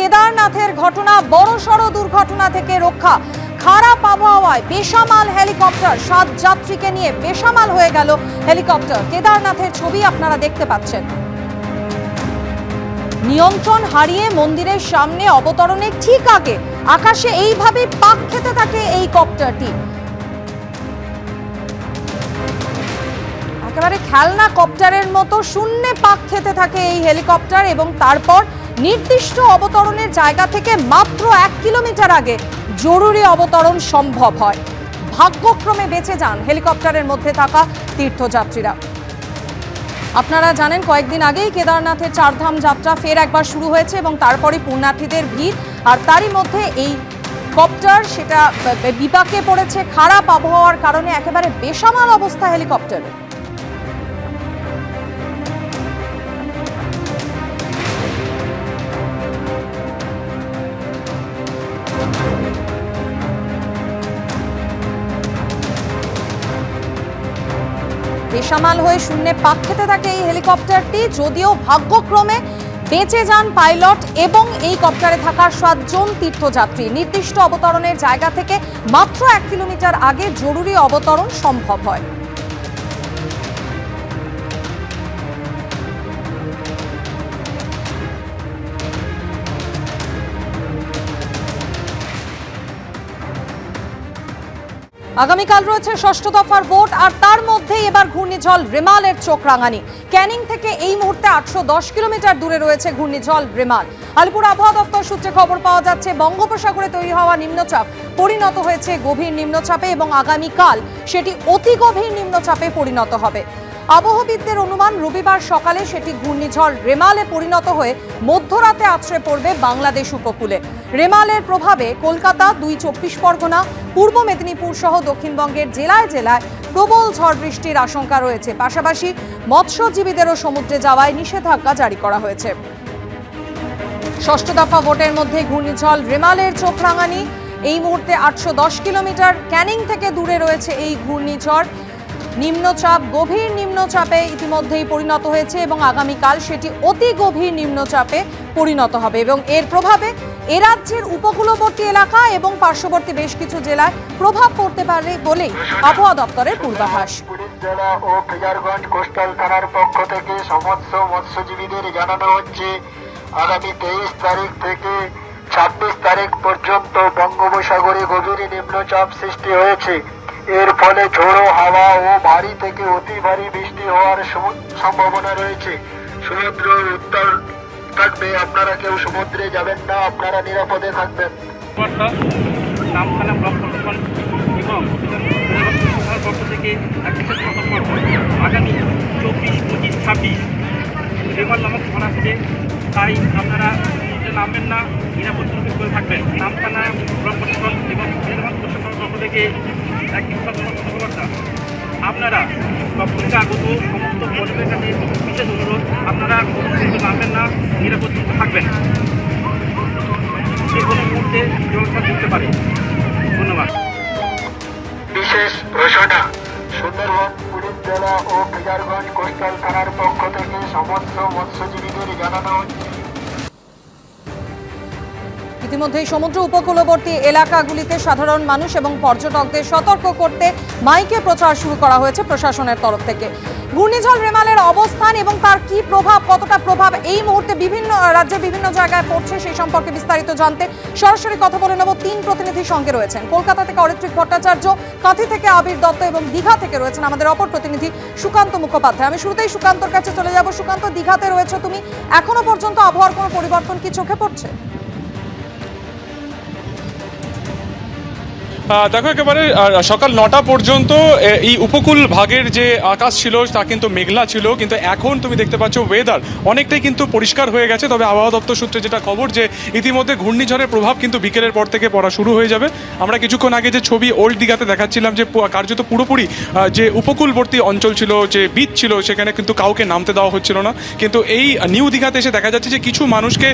কেদারনাথের ঘটনা বড়সড় দুর্ঘটনা থেকে রক্ষা। খারাপ আবহাওয়ায় বেসামাল হেলিকপ্টার, সাত যাত্রীকে নিয়ে বেসামাল হয়ে গেল হেলিকপ্টার। কেদারনাথের ছবি আপনারা দেখতে পাচ্ছেন। নিয়ন্ত্রণ হারিয়ে মন্দিরের সামনে অবতরণের ঠিক আগে আকাশে এইভাবে পাক খেতে থাকে এই কপ্টারটি। একেবারে খেলনা কপ্টারের মতো শূন্যে পাক খেতে থাকে এই হেলিকপ্টার এবং তারপর নির্দিষ্ট অবতরণের জায়গা থেকে মাত্র এক কিলোমিটার আগে জরুরি অবতরণ সম্ভব হয়। ভাগ্যক্রমে বেঁচে যান হেলিকপ্টারের মধ্যে থাকা তীর্থযাত্রীরা। আপনারা জানেন, কয়েকদিন আগেই কেদারনাথের চারধাম যাত্রা ফের একবার শুরু হয়েছে এবং তারপরে পুণ্যার্থীদের ভিড়। আর তারই মধ্যে এই কপ্টার সেটা বিপাকে পড়েছে, খারাপ আবহাওয়ার কারণে একেবারে বেসামাল অবস্থা হেলিকপ্টার। বেসামাল হয়ে শূন্যে পাক খেতে থাকে এই হেলিকপ্টারটি। যদিও ভাগ্যক্রমে বেঁচে যান পাইলট এবং এই কপ্টারে থাকা সাতজন তীর্থযাত্রী। নির্দিষ্ট অবতরণের জায়গা থেকে মাত্র এক কিলোমিটার আগে জরুরি অবতরণ সম্ভব হয়। আগামীকাল রয়েছে ষষ্ঠ দফার ভোট, আর তার মধ্যে এবার ঘূর্ণিঝড় রেমালের চোখ রাঙানি। ক্যানিং থেকে এই মুহূর্তে আটশো দশ কিলোমিটার দূরে রয়েছে ঘূর্ণিঝড় রেমাল। আলিপুর আবহাওয়া দপ্তর সূত্রে খবর পাওয়া যাচ্ছে, বঙ্গোপসাগরে তৈরি হওয়া নিম্নচাপ পরিণত হয়েছে গভীর নিম্নচাপে এবং আগামীকাল সেটি অতি গভীর নিম্নচাপে পরিণত হবে। আবহবিদদের অনুমান রবিবার সকালে সেটি ঘূর্ণিঝড় রেমালে পরিণত হয়ে মধ্যরাতে আছড়ে পড়বে বাংলাদেশ উপকূলে। রেমালের প্রভাবে কলকাতা, দুই চব্বিশ পরগনা, পূর্ব মেদিনীপুর সহ দক্ষিণবঙ্গের জেলায় জেলায় প্রবল ঝড় বৃষ্টির আশঙ্কা রয়েছে। পাশাপাশি মৎস্যজীবীদেরও সমুদ্রে যাওয়ায় নিষেধাজ্ঞা জারি করা হয়েছে। ষষ্ঠ দফা ভোটের মধ্যে ঘূর্ণিঝড় রেমালের চোখ রাঙানি। এই মুহূর্তে আটশো দশ কিলোমিটার ক্যানিং থেকে দূরে রয়েছে এই ঘূর্ণিঝড়। নিম্নচাপ, গভীর নিম্নচাপে ইতিমধ্যেই পরিণত হয়েছে এবং আগামীকাল সেটি অতি গভীর নিম্নচাপে পরিণত হবে এবং এর প্রভাবে এ রাজ্যের উপকূলবর্তী এলাকা এবং পার্শ্ববর্তী বেশ কিছু জেলায় প্রভাব পড়তে পারে বলেই আবহাওয়া দপ্তরের পূর্বাভাস। জেলা ও ফিজারগঞ্জ কোস্টাল থানার পক্ষ থেকে সমস্ত মৎস্যজীবীদের জানানো হচ্ছে, আগামী তেইশ তারিখ থেকে ছাব্বিশ তারিখ পর্যন্ত বঙ্গোপসাগরে গভীর নিম্নচাপ সৃষ্টি হয়েছে। এর ফলে ঝোড়ো হাওয়া ও ভারী থেকে অতি ভারী বৃষ্টি হওয়ার সম্ভাবনা রয়েছে। সমুদ্র উত্তর থাকবে, আপনারা কেউ সমুদ্রে যাবেন না, আপনারা নিরাপদে থাকবেন। নামখানা ব্লক পক্ষ থেকে চব্বিশ, পঁচিশ, ছাব্বিশ রেমাল নামক তাই আপনারা নামবেন না, নিরাপদ করে থাকবেন। নামখানা ব্লক প্রশাসন এবং প্রশাসনের পক্ষ থেকে এক বিশেষ আপনারা আপনারা সবথেকে আগত, সমস্ত পরিবারের কাছে বিশেষ অনুরোধ, আপনারা কোনো নামবেন না, নিরাপদ থাকবেন। যে কোনো মুহূর্তে ইতিমধ্যেই সমুদ্র উপকূলবর্তী এলাকাগুলিতে সাধারণ মানুষ এবং পর্যটকদের সতর্ক করতে মাইকে প্রচার শুরু করা হয়েছে প্রশাসনের তরফ থেকে। ঘূর্ণিঝড় রেমালের অবস্থান এবং তার কি প্রভাব, কতটা প্রভাব এই মুহূর্তে বিভিন্ন, রাজ্যে বিভিন্ন জায়গায় পড়ছে সেই সম্পর্কে বিস্তারিত জানতে সরাসরি কথা বলে নেব তিন প্রতিনিধি সঙ্গে রয়েছেন। কলকাতা থেকে অরিত্রিক ভট্টাচার্য, কাঁথি থেকে আবির দত্ত এবং দীঘা থেকে রয়েছেন আমাদের অপর প্রতিনিধি সুকান্ত মুখোপাধ্যায়। আমি শুরুতেই সুকান্তর কাছে চলে যাব। সুকান্ত, দীঘাতে রয়েছে তুমি। এখনও পর্যন্ত আবহাওয়ার কোনো পরিবর্তন কি চোখে পড়ছে? দেখো একেবারে সকাল নটা পর্যন্ত এই উপকূল ভাগের যে আকাশ ছিল, তা কিন্তু মেঘলা ছিল, কিন্তু এখন তুমি দেখতে পাচ্ছ ওয়েদার অনেকটাই কিন্তু পরিষ্কার হয়ে গেছে। তবে আবহাওয়া দপ্তর সূত্রে যেটা খবর যে, ইতিমধ্যে ঘূর্ণিঝড়ের প্রভাব কিন্তু বিকেলের পর থেকে পড়া শুরু হয়ে যাবে। আমরা কিছুক্ষণ আগে যে ছবি ওল্ড দিঘাতে দেখাচ্ছিলাম যে কার্যত পুরোপুরি যে উপকূলবর্তী অঞ্চল ছিল, যে বিচ ছিল, সেখানে কিন্তু কাউকে নামতে দেওয়া হচ্ছিল না। কিন্তু এই নিউ দীঘাতে এসে দেখা যাচ্ছে যে, কিছু মানুষকে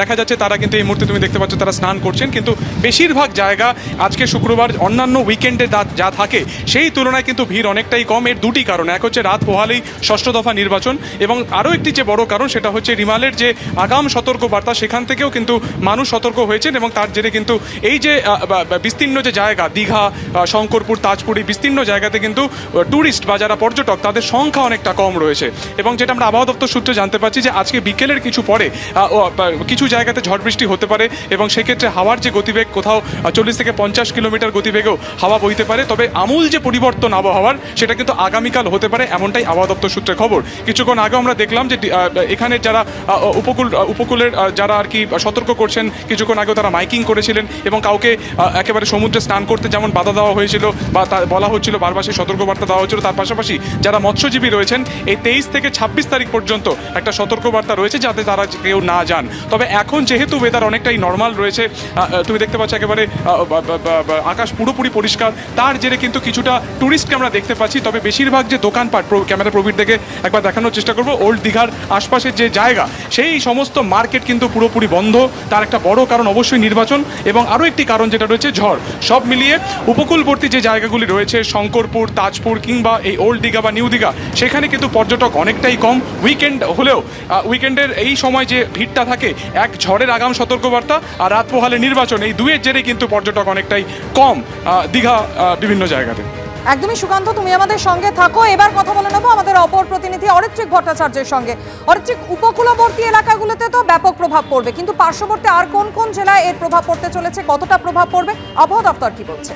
দেখা যাচ্ছে তারা কিন্তু এই মুহূর্তে তুমি দেখতে পাচ্ছ, তারা স্নান করছেন। কিন্তু বেশিরভাগ জায়গা আজকে শুক্রবার অন্যান্য উইকেন্ডে যা- থাকে, সেই তুলনায় কিন্তু ভিড় অনেকটাই কম। এর দুটি কারণ, এক হচ্ছে রাত পোহালেই ষষ্ঠ দফা নির্বাচন এবং আরও একটি যে বড় কারণ, সেটা হচ্ছে রিমালের যে আগাম সতর্ক বার্তা সেখান থেকেও কিন্তু মানুষ সতর্ক হয়েছেন এবং তার জেরে কিন্তু এই যে বিস্তীর্ণ যে জায়গা, দীঘা শঙ্করপুর, তাজপুর বিস্তীর্ণ জায়গাতে কিন্তু ট্যুরিস্ট বা যারা পর্যটক, তাদের সংখ্যা অনেকটা কম রয়েছে। এবং যেটা আমরা আবহাওয়া দপ্তর সূত্রে জানতে পারছি যে, আজকে বিকেলের কিছু পরে কিছু জায়গাতে ঝড় বৃষ্টি হতে পারে এবং সেক্ষেত্রে হাওয়ার যে গতিবেগ, কোথাও চল্লিশ থেকে পঞ্চাশ কিলোমিটার গতিবেগেও হাওয়া বইতে পারে। তবে আমূল যে পরিবর্তন আবহাওয়ার, সেটা কিন্তু আগামীকাল হতে পারে এমনটাই আবহাওয়া দপ্তর সূত্রে খবর। কিছুক্ষণ আগে আমরা দেখলাম যে এখানে যারা উপকূল উপকূলের যারা আর কি সতর্ক করছেন, কিছুক্ষণ আগেও তারা মাইকিং করেছিলেন এবং কাউকে একেবারে সমুদ্রে স্নান করতে যেমন বাধা দেওয়া হয়েছিল বা বলা হচ্ছিল, বারবার সেই সতর্কবার্তা দেওয়া হচ্ছিল, তার পাশাপাশি যারা মৎস্যজীবী রয়েছেন, এই তেইশ থেকে ছাব্বিশ তারিখ পর্যন্ত একটা সতর্কবার্তা রয়েছে যাতে তারা কেউ না যান। তবে এখন যেহেতু ওয়েদার অনেকটাই নর্মাল রয়েছে তুমি দেখতে পাচ্ছ একেবারে আকাশ পুরোপুরি পরিষ্কার, তার জেরে কিন্তু কিছুটা টুরিস্টকে আমরা দেখতে পাচ্ছি। তবে বেশিরভাগ যে দোকানপাট ক্যামেরা প্রবীর থেকে একবার দেখানোর চেষ্টা করব। ওল্ড দীঘার আশপাশের যে জায়গা, সেই সমস্ত মার্কেট কিন্তু পুরোপুরি বন্ধ। তার একটা বড় কারণ অবশ্যই নির্বাচন এবং আরও একটি কারণ যেটা রয়েছে ঝড়। সব মিলিয়ে উপকূলবর্তী যে জায়গাগুলি রয়েছে, শঙ্করপুর, তাজপুর কিংবা এই ওল্ড দীঘা বা নিউ দীঘা সেখানে কিন্তু পর্যটক অনেকটাই কম। উইকেন্ড হলেও উইকেন্ডের এই সময় যে ভিড়টা থাকে, এক ঝড়ের আগাম সতর্কবার্তা আর রাত পোহালে নির্বাচন, এই দুয়ের জেরে কিন্তু পর্যটক অনেকটাই কম দীঘা বিভিন্ন জায়গাতে। একদমই সুকান্ত, তুমি আমাদের সঙ্গে থাকো। এবার কথা বলে নেব আমাদের অপর প্রতিনিধি অরিত্রিক ভট্টাচার্যের সঙ্গে। অরিত্রিক, উপকূলবর্তী এলাকাগুলোতে তো ব্যাপক প্রভাব পড়বে, কিন্তু পার্শ্ববর্তী আর কোন কোন জেলায় এর প্রভাব পড়তে চলেছে, কতটা প্রভাব পড়বে? আবহাওয়া দপ্তর কি বলছে?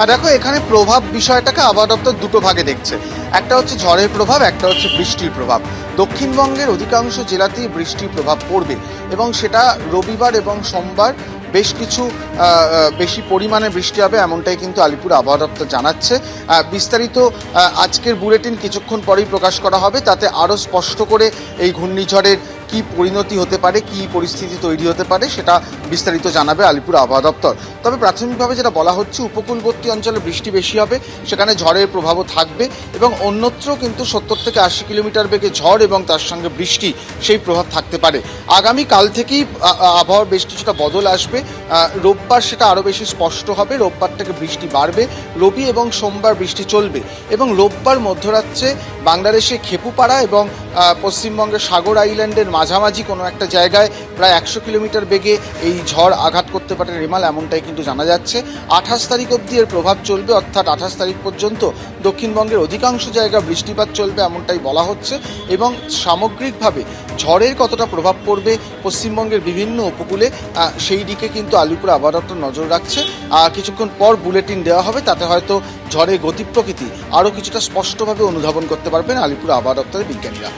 আর দেখো, এখানে প্রভাব বিষয়টাকে আবহাওয়া দপ্তর দুটো ভাগে দেখছে। একটা হচ্ছে ঝড়ের প্রভাব, একটা হচ্ছে বৃষ্টির প্রভাব। দক্ষিণবঙ্গের অধিকাংশ জেলাতেই বৃষ্টির প্রভাব পড়বে এবং সেটা রবিবার এবং সোমবার বেশ কিছু বেশি পরিমাণে বৃষ্টি হবে এমনটাই কিন্তু আলিপুর আবহাওয়া দপ্তর জানাচ্ছে। বিস্তারিত আজকের বুলেটিন কিছুক্ষণ পরেই প্রকাশ করা হবে, তাতে আরও স্পষ্ট করে এই ঘূর্ণিঝড়ের কি পরিণতি হতে পারে, কি পরিস্থিতি তৈরি হতে পারে, সেটা বিস্তারিত জানাবে আলিপুর আবহাওয়া দপ্তর। তবে প্রাথমিকভাবে যেটা বলা হচ্ছে, উপকূলবর্তী অঞ্চলে বৃষ্টি বেশি হবে, সেখানে ঝড়ের প্রভাবও থাকবে এবং অন্যত্র কিন্তু সত্তর থেকে আশি কিলোমিটার বেগে ঝড় এবং তার সঙ্গে বৃষ্টি, সেই প্রভাব থাকতে পারে। আগামী কাল থেকেই আবহাওয়ার বেশ কিছুটা বদল আসবে। রোববার সেটা আরও বেশি স্পষ্ট হবে, রোববার থেকে বৃষ্টি বাড়বে, রবি এবং সোমবার বৃষ্টি চলবে এবং রোববার মধ্যরাত্রে বাংলাদেশে খেপুপাড়া এবং পশ্চিমবঙ্গের সাগর আইল্যান্ডের মাঝামাঝি কোনো একটা জায়গায় প্রায় একশো কিলোমিটার বেগে এই ঝড় আঘাত করতে পারে রেমাল, এমনটাই কিন্তু জানা যাচ্ছে। আঠাশ তারিখ অবধি এর প্রভাব চলবে, অর্থাৎ আঠাশ তারিখ পর্যন্ত দক্ষিণবঙ্গের অধিকাংশ জায়গা বৃষ্টিপাত চলবে, এমনটাই বলা হচ্ছে। এবং সামগ্রিকভাবে ঝড়ের কতটা প্রভাব পড়বে পশ্চিমবঙ্গের বিভিন্ন উপকূলে সেই দিকে কিন্তু আলিপুর আবহাওয়া নজর রাখছে। কিছুক্ষণ পর বুলেটিন দেওয়া হবে, তাতে হয়তো ঝড়ের গতি প্রকৃতি আরও কিছুটা স্পষ্টভাবে অনুধাবন করতে পারবেন আলিপুর আবহাওয়া দপ্তরের বিজ্ঞানীরা।